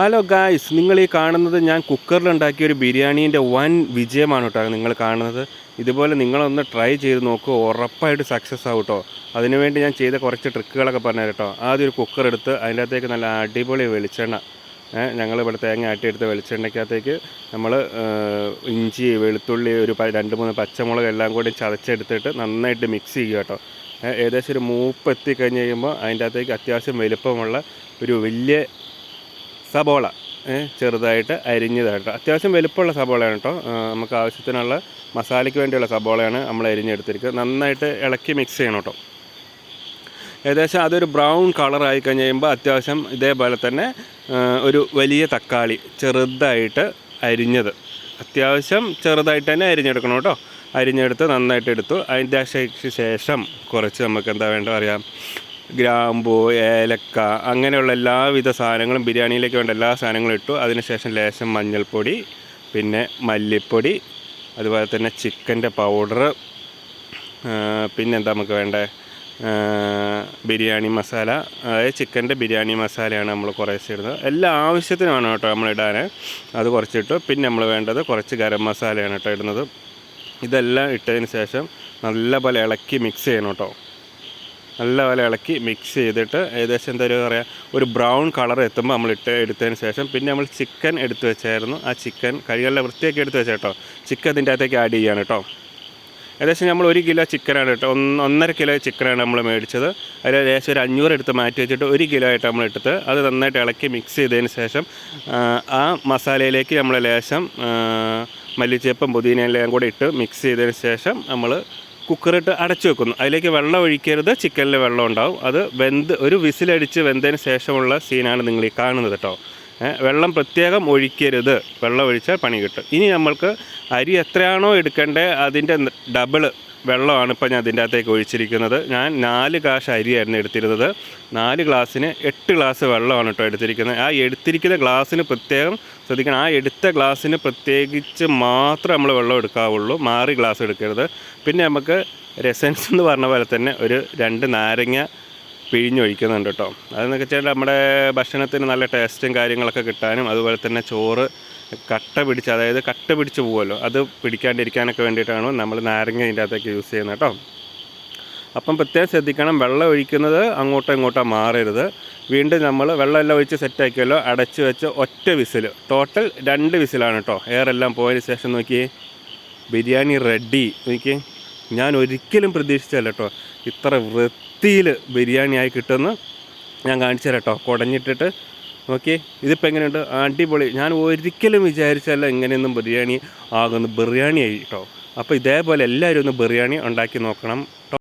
Hello guys നിങ്ങൾ ഈ കാണുന്നത് ഞാൻ കുക്കറിൽ ഉണ്ടാക്കിയ ഒരു ബിരിയാണീന്റെ വൻ വിജയമാണ് കേട്ടോ നിങ്ങൾ കാണുന്നത്. ഇതുപോലെ നിങ്ങളൊന്ന് ട്രൈ ചെയ്ത് നോക്കുക ഉറപ്പായിട്ട് സക്സസ് ആവും കേട്ടോ. അതിനുവേണ്ടി ഞാൻ ചെയ്ത കുറച്ച് ട്രിക്കുകളൊക്കെ പറഞ്ഞു കേട്ടോ. ആദ്യം ഒരു കുക്കർ എടുത്ത് അതിന്റെ അകത്തേക്ക് നല്ല അടിപൊളി വെളിച്ചെണ്ണ ഞങ്ങൾ ഇവിടെ തേങ്ങ ആട്ടിയെടുത്ത വെളിച്ചെണ്ണയ്ക്കകത്തേക്ക് നമ്മൾ ഇഞ്ചി വെളുത്തുള്ളി ഒരു രണ്ട് മൂന്ന് പച്ചമുളക് എല്ലാം കൂടി ചതച്ചെടുത്തിട്ട് നന്നായിട്ട് മിക്സ് ചെയ്യുക കേട്ടോ. ഏകദേശം ഒരു മൂപ്പ് എത്തിക്കഴിഞ്ഞ് കഴിയുമ്പോൾ അതിന്റെ അകത്തേക്ക് അത്യാവശ്യം വലുപ്പമുള്ള ഒരു വലിയ സബോള ചെറുതായിട്ട് അരിഞ്ഞതായിട്ട് അത്യാവശ്യം വലുപ്പമുള്ള സബോളയാണ് കേട്ടോ നമുക്ക് ആവശ്യത്തിനുള്ള മസാലയ്ക്ക് വേണ്ടിയുള്ള സബോളയാണ് നമ്മൾ അരിഞ്ഞെടുത്തിരിക്കുന്നത്. നന്നായിട്ട് ഇളക്കി മിക്സ് ചെയ്യണം കേട്ടോ ഏകദേശം അതൊരു ബ്രൗൺ കളറായി കഴിഞ്ഞ് കഴിയുമ്പോൾ അത്യാവശ്യം ഇതേപോലെ തന്നെ ഒരു വലിയ തക്കാളി ചെറുതായിട്ട് അരിഞ്ഞത്. അത്യാവശ്യം ചെറുതായിട്ട് തന്നെ അരിഞ്ഞെടുക്കണം കേട്ടോ അരിഞ്ഞെടുത്ത് നന്നായിട്ട് എടുത്തു. അതിന്റെ ശേഷം കുറച്ച് നമുക്ക് എന്താ വേണ്ട അറിയാം. ഗ്രാമ്പു ഏലക്ക അങ്ങനെയുള്ള എല്ലാവിധ സാധനങ്ങളും ബിരിയാണിയിലേക്ക് വേണ്ട എല്ലാ സാധനങ്ങളും ഇട്ടു. അതിനുശേഷം ലേശം മഞ്ഞൾപ്പൊടി പിന്നെ മല്ലിപ്പൊടി അതുപോലെ തന്നെ ചിക്കന്റെ പൗഡർ പിന്നെന്താ നമുക്ക് വേണ്ടേ? ബിരിയാണി മസാല. അതായത് ചിക്കന്റെ ബിരിയാണി മസാലയാണ് നമ്മൾ കുറേശ്ശെ ഇടുന്നത്. എല്ലാ ആവശ്യത്തിനുമാണ് കേട്ടോ നമ്മൾ ഇടാൻ അത് കുറച്ചിട്ടു. പിന്നെ നമ്മൾ വേണ്ടത് കുറച്ച് ഗരം മസാലയാണ് കേട്ടോ ഇടുന്നത്. ഇതെല്ലാം ഇട്ടതിന് ശേഷം നല്ല പോലെ ഇളക്കി മിക്സ് ചെയ്യണം കേട്ടോ. നല്ലപോലെ ഇളക്കി മിക്സ് ചെയ്തിട്ട് ഏകദേശം എന്താ പറയുക ഒരു ബ്രൗൺ കളർ എത്തുമ്പോൾ നമ്മൾ ഇട്ട് എടുത്തതിന് ശേഷം പിന്നെ നമ്മൾ ചിക്കൻ എടുത്തു വെച്ചായിരുന്നു. ആ ചിക്കൻ കഴുകല്ല വൃത്തിയാക്കി എടുത്തു വെച്ചാൽ കേട്ടോ ചിക്കൻ ഇതിന്റെ അകത്തേക്ക് ആഡ് ചെയ്യാണ് കേട്ടോ ഏകദേശം നമ്മൾ ഒരു കിലോ ചിക്കനാണ് കേട്ടോ ഒന്ന് ഒന്നര കിലോ ചിക്കനാണ് നമ്മൾ മേടിച്ചത്. അതിൽ ഏകദേശം ഒരു അഞ്ഞൂറ് എടുത്ത് മാറ്റി വെച്ചിട്ട് ഒരു കിലോ ആയിട്ട് നമ്മൾ എടുത്ത് അത് നന്നായിട്ട് ഇളക്കി മിക്സ് ചെയ്തതിന് ശേഷം ആ, മസാലയിലേക്ക് നമ്മൾ ലേശം മല്ലിച്ചേപ്പും പുതിനയെല്ലാം കൂടി ഇട്ട് മിക്സ് ചെയ്തതിന് ശേഷം നമ്മൾ കുക്കറിട്ട് അടച്ചു വെക്കുന്നു. അതിലേക്ക് വെള്ളം ഒഴിക്കരുത്. ചിക്കനിൽ വെള്ളം ഉണ്ടാവും. അത് വെന്ത് ഒരു വിസിലടിച്ച് വെന്തതിന് ശേഷമുള്ള സീനാണ് നിങ്ങൾ ഈ കാണുന്നത് കേട്ടോ. വെള്ളം പ്രത്യേകം ഒഴിക്കരുത്. വെള്ളം ഒഴിച്ചാൽ പണി കിട്ടും. ഇനി നമ്മൾക്ക് അരി എത്രയാണോ എടുക്കേണ്ടത് അതിന്റെ ഡബിൾ വെള്ളമാണ് ഇപ്പോൾ ഞാൻ അതിന്റെ അകത്തേക്ക് ഒഴിച്ചിരിക്കുന്നത്. ഞാൻ നാല് ഗ്ലാസ് അരിയായിരുന്നു എടുത്തിരുന്നത്. നാല് ഗ്ലാസ്സിന് എട്ട് ഗ്ലാസ് വെള്ളമാണ് കേട്ടോ എടുത്തിരിക്കുന്നത്. ആ എടുത്തിരിക്കുന്ന ഗ്ലാസ്സിന് പ്രത്യേകം ശ്രദ്ധിക്കണം. ആ എടുത്ത ഗ്ലാസ്സിന് പ്രത്യേകിച്ച് മാത്രം നമ്മൾ വെള്ളം എടുക്കാവുള്ളൂ. മാറി ഗ്ലാസ് എടുക്കരുത്. പിന്നെ നമുക്ക് രസൻസ് എന്ന് പറഞ്ഞ പോലെ തന്നെ ഒരു രണ്ട് നാരങ്ങ പിഴിഞ്ഞൊഴിക്കുന്നുണ്ട് കേട്ടോ. അതെന്നൊക്കെ വെച്ചാൽ നമ്മുടെ ഭക്ഷണത്തിന് നല്ല ടേസ്റ്റും കാര്യങ്ങളൊക്കെ കിട്ടാനും അതുപോലെ തന്നെ ചോറ് കട്ട പിടിച്ച് അതായത് കട്ട പിടിച്ച് പോകുമല്ലോ അത് പിടിക്കാണ്ടിരിക്കാനൊക്കെ വേണ്ടിയിട്ടാണ് നമ്മൾ നാരങ്ങ ഇതിന്റെ അകത്തേക്ക് യൂസ് ചെയ്യുന്നത് കേട്ടോ. അപ്പം പ്രത്യേകം ശ്രദ്ധിക്കണം വെള്ളം ഒഴിക്കുന്നത് അങ്ങോട്ടോ ഇങ്ങോട്ടോ മാറരുത്. വീണ്ടും നമ്മൾ വെള്ളമെല്ലാം ഒഴിച്ച് സെറ്റാക്കിയല്ലോ അടച്ച് വെച്ച് ഒറ്റ വിസിൽ ടോട്ടൽ രണ്ട് വിസിലാണ് കേട്ടോ. എയറെല്ലാം പോയതിന് ശേഷം നോക്കി ബിരിയാണി റെഡി നോക്കിയേ. ഞാൻ ഒരിക്കലും പ്രതീക്ഷിച്ചല്ല കേട്ടോ ഇത്ര വൃത്തിയിൽ ബിരിയാണി ആയി കിട്ടുമെന്ന് ഞാൻ കാണിച്ചു തരാം കേട്ടോ കുടഞ്ഞിട്ടിട്ട്. നോക്കി ഇതിപ്പോൾ എങ്ങനെയുണ്ട്? അടിപൊളി. ഞാൻ ഒരിക്കലും വിചാരിച്ചല്ല ഇങ്ങനെയൊന്നും ബിരിയാണി ആകുന്നു ബിരിയാണി ആയി കേട്ടോ. അപ്പോൾ ഇതേപോലെ എല്ലാവരും ഒന്ന് ബിരിയാണി ഉണ്ടാക്കി നോക്കണം.